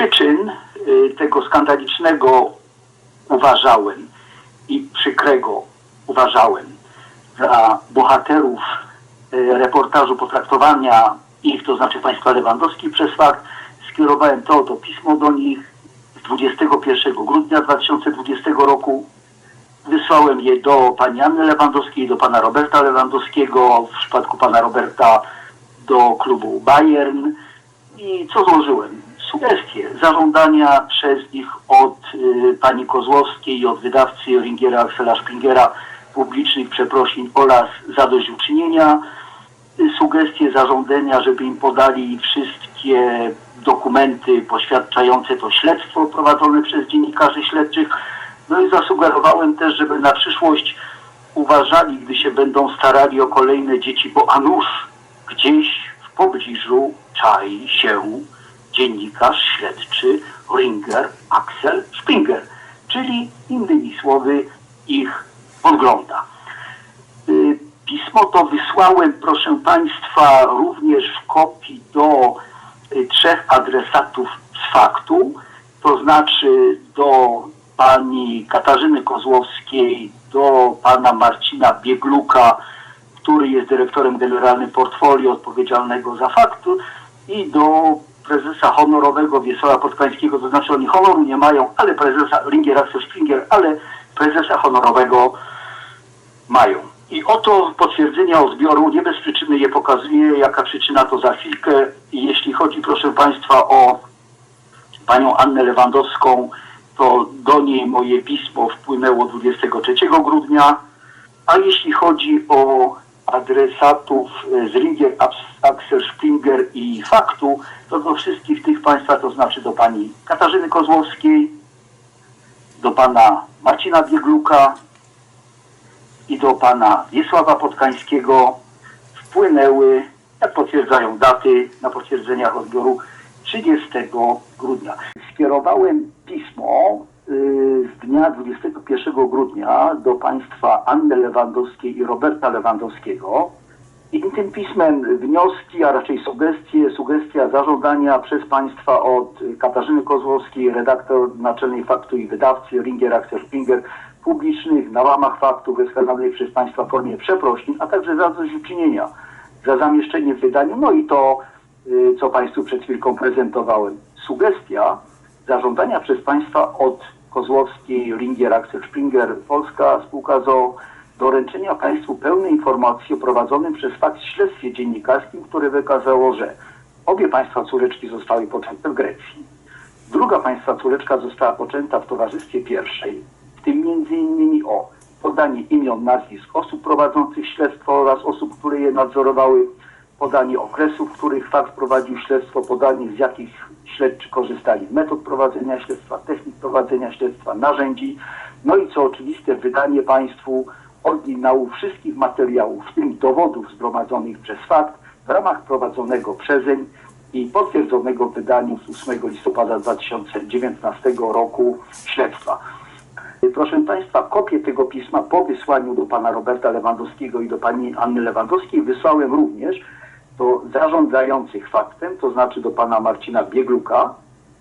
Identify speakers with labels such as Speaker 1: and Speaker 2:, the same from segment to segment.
Speaker 1: przyczyn y, tego skandalicznego uważałem i przykrego uważałem za bohaterów y, reportażu potraktowania ich, to znaczy państwa Lewandowskich przez fakt, skierowałem to oto pismo do nich z 21 grudnia 2020 roku. Wysłałem je do pani Anny Lewandowskiej, do pana Roberta Lewandowskiego, w przypadku pana Roberta do klubu Bayern. I co złożyłem? Sugestie, zażądania przez nich od y, pani Kozłowskiej i od wydawcy Ringiera Axela Springera publicznych przeprosin oraz zadośćuczynienia. Y, Sugestie, zażądania, żeby im podali wszystkie dokumenty poświadczające to śledztwo prowadzone przez dziennikarzy śledczych. No i zasugerowałem też, żeby na przyszłość uważali, gdy się będą starali o kolejne dzieci, bo a gdzieś w pobliżu czai się dziennikarz śledczy Ringer Axel Springer, czyli innymi słowy ich podgląda. Y, Pismo to wysłałem, proszę Państwa, również w kopii do y, trzech adresatów z faktu, to znaczy do pani Katarzyny Kozłowskiej, do pana Marcina Biegluka, który jest dyrektorem generalnym portfolio odpowiedzialnego za faktu i do prezesa honorowego Wiesława Podkańskiego, to znaczy oni honoru nie mają, ale prezesa Ringier Axel Springer, ale prezesa honorowego mają. I oto potwierdzenia o zbioru, nie bez przyczyny je pokazuję, jaka przyczyna to za chwilkę. Jeśli chodzi, proszę Państwa, o panią Annę Lewandowską, to do niej moje pismo wpłynęło 23 grudnia, a jeśli chodzi o adresatów e, z Ringer, Abs- Axel Springer i Faktu, to do wszystkich tych Państwa, to znaczy do pani Katarzyny Kozłowskiej, do pana Marcina Biegluka, i do pana Wiesława Podkańskiego wpłynęły, jak potwierdzają daty, na potwierdzeniach odbioru 30 grudnia. Skierowałem pismo z dnia 21 grudnia do państwa Anny Lewandowskiej i Roberta Lewandowskiego. I tym pismem wnioski, a raczej sugestie, sugestia zażądania przez Państwa od Katarzyny Kozłowskiej, redaktor naczelnej faktu i wydawcy Ringer Axel Springer, publicznych na łamach faktu wyskazanej przez Państwa formie przeprosin, a także zadośćuczynienia za zamieszczenie w wydaniu, no i to, y, co Państwu przed chwilką prezentowałem. Sugestia zażądania przez Państwa od Kozłowskiej, Ringer Axel Springer, Polska Spółka ZOO, doręczenia Państwu pełnej informacji o prowadzonym przez fakt śledztwie dziennikarskim, które wykazało, że obie Państwa córeczki zostały poczęte w Grecji. Druga Państwa córeczka została poczęta w towarzystwie pierwszej, w tym innymi o podanie imion, nazwisk osób prowadzących śledztwo oraz osób, które je nadzorowały, podanie okresów, w których fakt prowadził śledztwo, podanie z jakich śledczy korzystali z metod prowadzenia śledztwa, technik prowadzenia śledztwa, narzędzi, no i co oczywiste, wydanie Państwu oryginału wszystkich materiałów, w tym dowodów zgromadzonych przez fakt w ramach prowadzonego przezeń i potwierdzonego w wydaniu z 8 listopada 2019 roku śledztwa. Proszę Państwa, kopię tego pisma po wysłaniu do pana Roberta Lewandowskiego i do pani Anny Lewandowskiej wysłałem również do zarządzających faktem, to znaczy do pana Marcina Biegluka,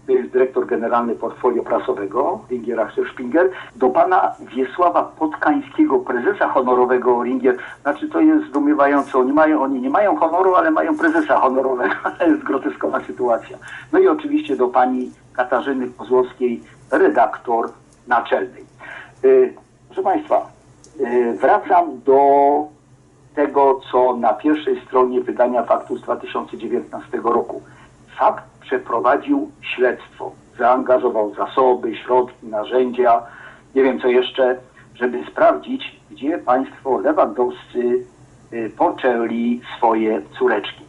Speaker 1: to jest dyrektor generalny portfolio prasowego Ringier Axel Springer, do pana Wiesława Podkańskiego, prezesa honorowego Ringier. Znaczy to jest zdumiewające, oni, mają, oni nie mają honoru, ale mają prezesa honorowego, to jest groteskowa sytuacja. No i oczywiście do pani Katarzyny Kozłowskiej, redaktor naczelnej. Y, Proszę Państwa, y, wracam do tego, co na pierwszej stronie wydania faktu z 2019 roku. Fakt przeprowadził śledztwo, zaangażował zasoby, środki, narzędzia, nie wiem co jeszcze, żeby sprawdzić, gdzie państwo Lewandowscy y, poczęli swoje córeczki.